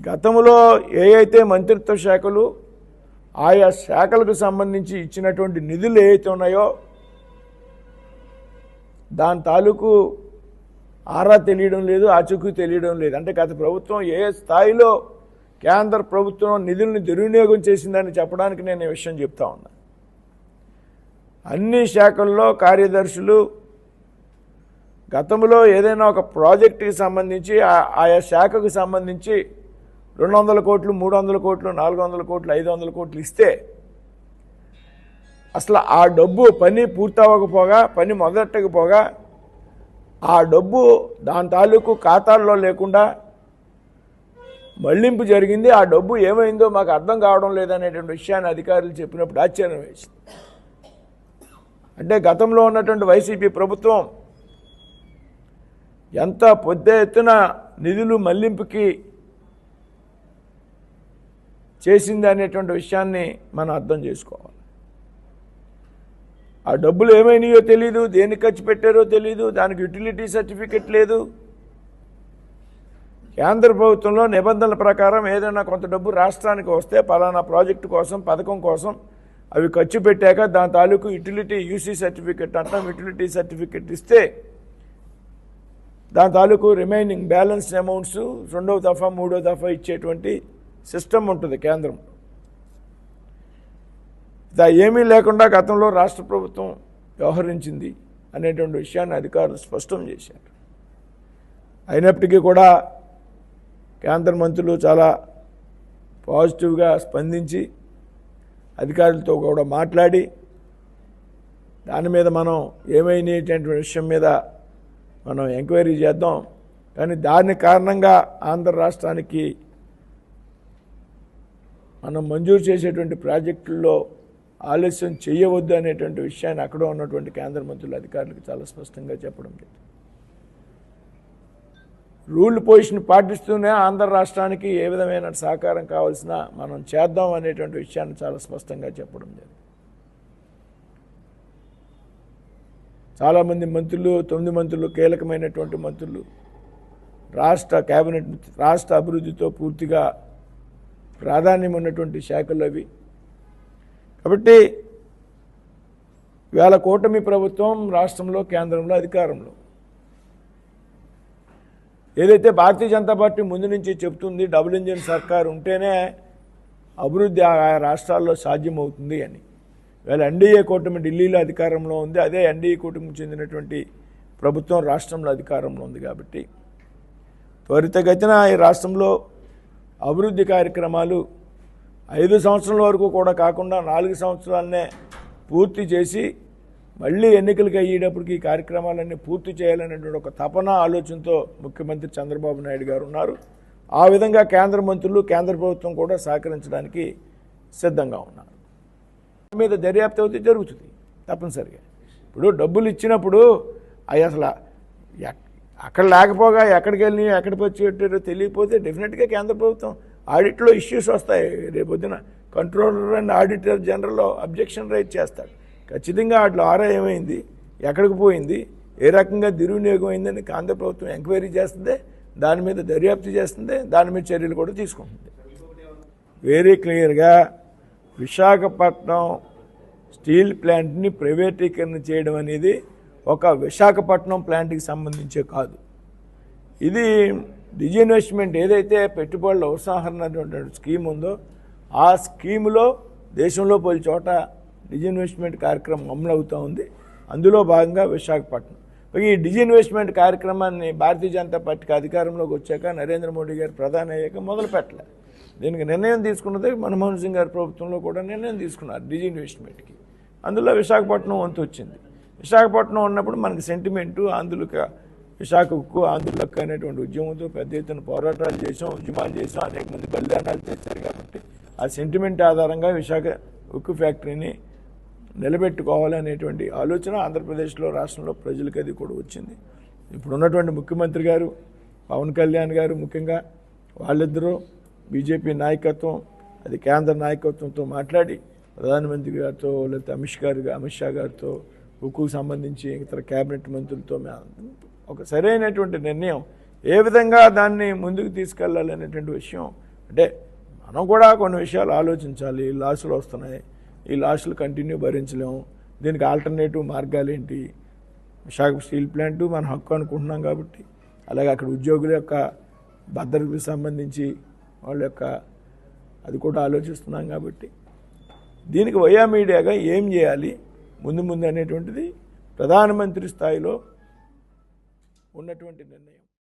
గతంలో ఏ అయితే మంత్రిత్వ శాఖలు ఆయా శాఖలకు సంబంధించి ఇచ్చినటువంటి నిధులు ఏవైతే ఉన్నాయో దాని తాలూకు ఆరా తెలియడం లేదు ఆచూకీ తెలియడం లేదు. అంటే గత ప్రభుత్వం ఏ స్థాయిలో కేంద్ర ప్రభుత్వం నిధులను దుర్వినియోగం చేసిందని చెప్పడానికి నేను ఈ విషయం చెప్తా ఉన్నా. అన్ని శాఖల్లో కార్యదర్శులు గతంలో ఏదైనా ఒక ప్రాజెక్టుకి సంబంధించి ఆ- ఆయా శాఖకు సంబంధించి రెండు వందల కోట్లు మూడు వందల కోట్లు నాలుగు వందల కోట్లు ఐదు వందల కోట్లు ఇస్తే అసలు ఆ డబ్బు పని పూర్తవ్వకపోగా పని మొదలెట్టకపోగా ఆ డబ్బు దాని తాలూకు ఖాతాల్లో లేకుండా మళ్ళింపు జరిగింది. ఆ డబ్బు ఏమైందో మాకు అర్థం కావడం లేదనేటువంటి విషయాన్ని అధికారులు చెప్పినప్పుడు ఆశ్చర్యం వేసింది. అంటే గతంలో ఉన్నటువంటి వైసీపీ ప్రభుత్వం ఎంత పెద్ద ఎత్తున నిధులు మళ్ళింపుకి చేసింది అనేటువంటి విషయాన్ని మనం అర్థం చేసుకోవాలి. ఆ డబ్బులు ఏమైనాయో తెలీదు దేనికి ఖర్చు పెట్టారో తెలీదు దానికి యూటిలిటీ సర్టిఫికెట్ లేదు. కేంద్ర ప్రభుత్వంలో నిబంధనల ప్రకారం ఏదైనా కొంత డబ్బు రాష్ట్రానికి వస్తే పలానా ప్రాజెక్టు కోసం పథకం కోసం అవి ఖర్చు పెట్టాక దాని తాలూకు యూటిలిటీ యూసీ సర్టిఫికెట్ అంటాం యూటిలిటీ సర్టిఫికెట్ ఇస్తే దాని తాలూకు రిమైనింగ్ బ్యాలెన్స్ అమౌంట్స్ రెండవ దఫా మూడో దఫా ఇచ్చేటువంటి సిస్టమ్ ఉంటుంది కేంద్రం. దా ఏమీ లేకుండా గతంలో రాష్ట్ర ప్రభుత్వం వ్యవహరించింది అనేటువంటి విషయాన్ని అధికారులు స్పష్టం చేశారు. అయినప్పటికీ కూడా కేంద్ర మంత్రులు చాలా పాజిటివ్గా స్పందించి అధికారులతో కూడా మాట్లాడి దాని మీద మనం ఏమైనటువంటి విషయం మీద మనం ఎంక్వైరీ చేద్దాం. కానీ దాని కారణంగా ఆంధ్ర రాష్ట్రానికి మనం మంజూరు చేసేటువంటి ప్రాజెక్టుల్లో ఆలస్యం చేయవద్దు అనేటువంటి విషయాన్ని అక్కడ ఉన్నటువంటి కేంద్ర మంత్రులు అధికారులకు చాలా స్పష్టంగా చెప్పడం లేదు రూల్ పొజిషన్ పాటిస్తూనే ఆంధ్ర రాష్ట్రానికి ఏ విధమైన సహకారం కావాల్సిన మనం చేద్దాం అనేటువంటి విషయాన్ని చాలా స్పష్టంగా చెప్పడం జరిగింది. చాలామంది మంత్రులు తొమ్మిది మంత్రులు కీలకమైనటువంటి మంత్రులు రాష్ట్ర కేబినెట్ రాష్ట్ర అభివృద్ధితో పూర్తిగా ప్రాధాన్యం ఉన్నటువంటి శాఖలు అవి. కాబట్టి వేల కూటమి ప్రభుత్వం రాష్ట్రంలో కేంద్రంలో అధికారంలో ఏదైతే భారతీయ జనతా పార్టీ ముందు నుంచి చెప్తుంది డబుల్ ఇంజిన్ సర్కార్ ఉంటేనే అభివృద్ధి ఆయా రాష్ట్రాల్లో సాధ్యమవుతుంది అని. వేళ ఎన్డీఏ కూటమి ఢిల్లీలో అధికారంలో ఉంది అదే ఎన్డీఏ కూటమికి చెందినటువంటి ప్రభుత్వం రాష్ట్రంలో అధికారంలో ఉంది కాబట్టి త్వరితగతిన ఈ రాష్ట్రంలో అభివృద్ధి కార్యక్రమాలు ఐదు సంవత్సరాల వరకు కూడా కాకుండా నాలుగు సంవత్సరాలనే పూర్తి చేసి మళ్ళీ ఎన్నికలకు అయ్యేటప్పటికి ఈ కార్యక్రమాలన్నీ పూర్తి చేయాలనేటువంటి ఒక తపన ఆలోచనతో ముఖ్యమంత్రి చంద్రబాబు నాయుడు గారు ఉన్నారు. ఆ విధంగా కేంద్ర మంత్రులు కేంద్ర ప్రభుత్వం కూడా సహకరించడానికి సిద్ధంగా ఉన్నారు. మీద దర్యాప్తు అయితే జరుగుతుంది తప్పనిసరిగా. ఇప్పుడు డబ్బులు ఇచ్చినప్పుడు అవి అసలు అక్కడ లేకపోగా ఎక్కడికి వెళ్ళి ఎక్కడికి వచ్చి పెట్టారో తెలియకపోతే డెఫినెట్గా కేంద్ర ప్రభుత్వం ఆడిట్లో ఇష్యూస్ వస్తాయి. రేపొద్దున controller and auditor general objection write చేస్తాడు ఖచ్చితంగా వాటిలో ఆరా ఏమైంది? ఎక్కడికి పోయింది? ఏ రకంగా దుర్వినియోగమైందని కేంద్ర ప్రభుత్వం ఎంక్వైరీ చేస్తుంది? దాని మీద దర్యాప్తు చేస్తుంది? దాని మీద చర్యలు కూడా తీసుకుంటుంది. వెరీ క్లియర్గా విశాఖపట్నం స్టీల్ ప్లాంట్ని ప్రైవేటీకరణ చేయడం అనేది ఒక విశాఖపట్నం ప్లాంట్కి సంబంధించే కాదు. ఇది డిజిన్వెస్ట్మెంట్ ఏదైతే పెట్టుబడుల ఉత్సాహరణ స్కీమ్ ఉందో ఆ స్కీములో దేశంలో పలు చోట డిజిన్వెస్ట్మెంట్ కార్యక్రమం అమలవుతూ ఉంది. అందులో భాగంగా విశాఖపట్నం. ఈ డిజిన్వెస్ట్మెంట్ కార్యక్రమాన్ని భారతీయ జనతా పార్టీకి అధికారంలోకి వచ్చాక నరేంద్ర మోడీ గారు ప్రధాని అయ్యాక మొదలు పెట్టలే. దీనికి నిర్ణయం తీసుకున్నది మన్మోహన్ సింగ్ గారి ప్రభుత్వంలో కూడా నిర్ణయం తీసుకున్నారు డిజిన్వెస్ట్మెంట్కి. అందులో విశాఖపట్నం వంతు వచ్చింది. విశాఖపట్నం ఉన్నప్పుడు మనకి సెంటిమెంటు ఆంధ్రులక విశాఖ ఉక్కు ఆంధ్రులకు అనేటువంటి ఉద్యమంతో పెద్ద ఎత్తున పోరాటాలు చేసాం ఉద్యమాలు చేసాం అనేక మంది బలిదానాలు చేశారు కాబట్టి ఆ సెంటిమెంట్ ఆధారంగా విశాఖ ఉక్కు ఫ్యాక్టరీని నిలబెట్టుకోవాలనేటువంటి ఆలోచన ఆంధ్రప్రదేశ్లో రాష్ట్రంలో ప్రజలకు అది కూడా వచ్చింది. ఇప్పుడు ఉన్నటువంటి ముఖ్యమంత్రి గారు పవన్ కళ్యాణ్ గారు ముఖ్యంగా వాళ్ళిద్దరూ బీజేపీ నాయకత్వం అది కేంద్ర నాయకత్వంతో మాట్లాడి ప్రధానమంత్రి గారితో లేకపోతే అమిత్ గారు అమిత్ షా గారితో ఉక్కుకు సంబంధించి ఇతర కేబినెట్ మంత్రులతో ఒక సరైనటువంటి నిర్ణయం ఏ విధంగా దాన్ని ముందుకు తీసుకెళ్ళాలనేటువంటి విషయం. అంటే మనం కూడా కొన్ని విషయాలు ఆలోచించాలి. లాసులు వస్తున్నాయి. ఈ లాసులు కంటిన్యూ భరించలేము. దీనికి ఆల్టర్నేటివ్ మార్గాలు ఏంటి? విశాఖ స్టీల్ ప్లాంట్ మన హక్కు అనుకుంటున్నాం కాబట్టి అలాగే అక్కడ ఉద్యోగుల యొక్క భద్రతకు సంబంధించి వాళ్ళ యొక్క అది కూడా ఆలోచిస్తున్నాం కాబట్టి. దీనికి వయా మీడియాగా ఏం చేయాలి? ముందు ముందు అనేటువంటిది ప్రధానమంత్రి స్థాయిలో ఉన్నటువంటి నిర్ణయం.